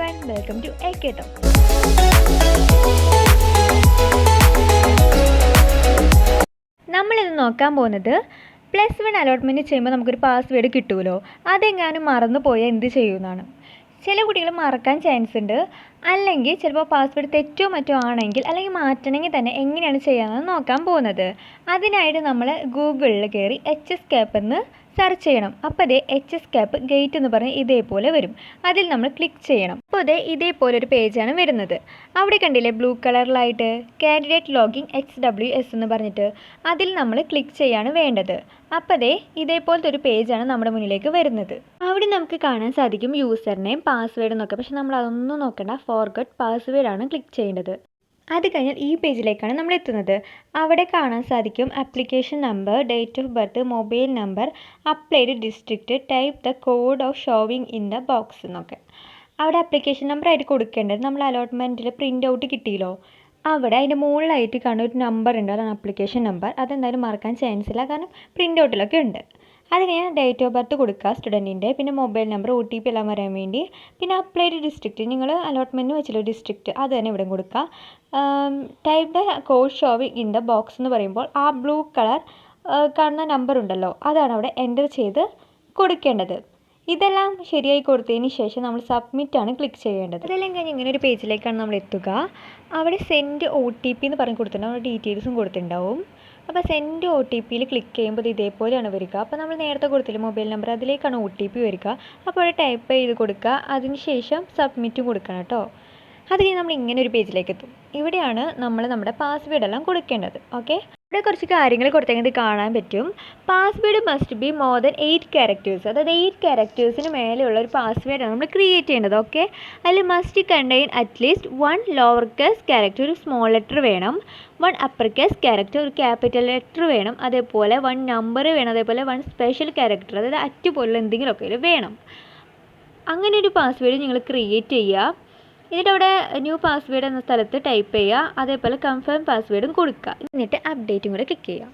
Welcome to A K talk നമ്മളിത് നോക്കാൻ പോകുന്നത് പ്ലസ് വൺ അലോട്ട്മെന്റ് ചെയ്യുമ്പോൾ നമുക്കൊരു പാസ്വേഡ് കിട്ടുമല്ലോ അതെങ്ങാനും മറന്നു പോയാൽ എന്ത് ചെയ്യുമെന്നാണ്. ചില കുട്ടികൾ മറക്കാൻ ചാൻസ് ഉണ്ട്. അല്ലെങ്കിൽ ചിലപ്പോൾ പാസ്വേഡ് തെറ്റോ മറ്റോ ആണെങ്കിൽ അല്ലെങ്കിൽ മാറ്റണമെങ്കിൽ തന്നെ എങ്ങനെയാണ് ചെയ്യാമെന്ന് നോക്കാൻ പോകുന്നത്. അതിനായിട്ട് നമ്മൾ ഗൂഗിളിൽ കയറി എച്ച് എസ് കേപ്പ് എന്ന് സെർച്ച് ചെയ്യണം. അപ്പോൾ അതേ എച്ച് എസ് ക്യാപ്പ് ഗേറ്റ് എന്ന് പറഞ്ഞ് ഇതേപോലെ വരും. അതിൽ നമ്മൾ ക്ലിക്ക് ചെയ്യണം. അപ്പോൾ അതേ ഇതേപോലെ ഒരു പേജാണ് വരുന്നത്. അവിടെ കണ്ടില്ലേ blue കളറിലായിട്ട് candidate login X W S എന്ന് പറഞ്ഞിട്ട് അതിൽ നമ്മൾ ക്ലിക്ക് ചെയ്യാണ് വേണ്ടത്. അപ്പോൾ ദേ ഇതേപോലത്തെ ഒരു പേജാണ് നമ്മുടെ മുന്നിലേക്ക് വരുന്നത്. അവിടെ നമുക്ക് കാണാൻ സാധിക്കും യൂസർ നെയിം പാസ്വേഡ് എന്നൊക്കെ. പക്ഷെ നമ്മൾ അതൊന്നും നോക്കേണ്ട. ഫോർഗട്ട് പാസ്വേഡ് ആണ് ക്ലിക്ക് ചെയ്യേണ്ടത്. അത് കഴിഞ്ഞാൽ ഈ പേജിലേക്കാണ് നമ്മൾ എത്തുന്നത്. അവിടെ കാണാൻ സാധിക്കും application number date of birth mobile number applied district type the code of showing in the box എന്നൊക്കെ. അവിടെ ആപ്ലിക്കേഷൻ നമ്പർ ആയിട്ട് കൊടുക്കേണ്ടത് നമ്മൾ അലോട്ട്മെന്റിൽ പ്രിന്റ് ഔട്ട് കിട്ടിയല്ലോ? അവിടെ അതിന്റെ മുകളിലായിട്ട് കാണുന്ന ഒരു നമ്പർ ഉണ്ട്. അതാണ് ആപ്ലിക്കേഷൻ നമ്പർ അതെന്തായാലും മറക്കാൻ ചാൻസ് ഇല്ല. കാരണം പ്രിന്റ് ഔട്ടിലൊക്കെ ഉണ്ട്. അത് കഴിഞ്ഞാൽ ഡേറ്റ് ഓഫ് ബർത്ത് കൊടുക്കുക സ്റ്റുഡന്റിന്റെ പിന്നെ mobile number O T P എല്ലാം വരാൻ വേണ്ടി. പിന്നെ അപ്ലൈഡ് ഡിസ്ട്രിക്റ്റ് നിങ്ങൾ അലോട്ട്മെന്റ് വെച്ചുള്ള ഡിസ്ട്രിക്റ്റ് അത് തന്നെ ഇവിടെ കൊടുക്കുക. Type the code showing in the box എന്ന് പറയുമ്പോൾ ആ ബ്ലൂ കളർ കാണുന്ന നമ്പർ ഉണ്ടല്ലോ. അതാണ് അവിടെ എന്റർ ചെയ്ത് കൊടുക്കേണ്ടത്. ഇതെല്ലാം ശരിയായി കൊടുത്തതിന് ശേഷം നമ്മൾ സബ്മിറ്റ് ആണ് ക്ലിക്ക് ചെയ്യേണ്ടത്. അതെല്ലാം കഴിഞ്ഞ് ഇങ്ങനെ ഒരു പേജിലേക്കാണ് നമ്മൾ എത്തുക. അവിടെ സെൻഡ് ഒ ടി പി എന്ന് പറഞ്ഞ് കൊടുത്തിട്ടുണ്ടാവും അവിടെ ഡീറ്റെയിൽസും കൊടുത്തിട്ടുണ്ടാവും. അപ്പോൾ സെൻഡ് ഒ ടി പിയിൽ ക്ലിക്ക് ചെയ്യുമ്പോൾ ഇത് ഇതേപോലെയാണ് വരിക. അപ്പോൾ നമ്മൾ നേരത്തെ കൊടുത്തില്ല മൊബൈൽ നമ്പർ അതിലേക്കാണ് ഒ ടി പി വരിക. അപ്പോൾ അവിടെ ടൈപ്പ് ചെയ്ത് കൊടുക്കുക. അതിന് ശേഷം സബ്മിറ്റും കൊടുക്കണം കേട്ടോ. അത് കഴിഞ്ഞ് നമ്മൾ ഇങ്ങനെ ഒരു പേജിലേക്ക് എത്തും. ഇവിടെയാണ് നമ്മൾ നമ്മുടെ പാസ്വേഡ് എല്ലാം കൊടുക്കേണ്ടത്. ഓക്കെ ഇവിടെ കുറച്ച് കാര്യങ്ങൾ കൊടുത്തെങ്കിൽ കാണാൻ പറ്റും. Password must be more than eight characters അതായത് എയ്റ്റ് ക്യാരക്ടേഴ്സിന് മേലെയുള്ള ഒരു പാസ്വേഡാണ് നമ്മൾ ക്രിയേറ്റ് ചെയ്യേണ്ടത് ഓക്കെ അതിൽ must contain at least one lower case character ഒരു സ്മോൾ ലെറ്റർ വേണം. വൺ അപ്പർ കേസ് ക്യാരക്ടർ ഒരു ക്യാപിറ്റൽ ലെറ്റർ വേണം. അതേപോലെ വൺ നമ്പർ വേണം. അതേപോലെ വൺ സ്പെഷ്യൽ ക്യാരക്ടർ അതായത് അറ്റ് പോലുള്ള എന്തെങ്കിലുമൊക്കെ വേണം. അങ്ങനെ ഒരു പാസ്വേഡ് നിങ്ങൾ ക്രിയേറ്റ് ചെയ്യുക. എന്നിട്ട് അവിടെ ന്യൂ പാസ്വേഡ് എന്ന സ്ഥലത്ത് ടൈപ്പ് ചെയ്യുക അതേപോലെ കൺഫേം പാസ്വേഡും കൊടുക്കുക. എന്നിട്ട് അപ്ഡേറ്റും കൂടെ ക്ലിക്ക് ചെയ്യുക.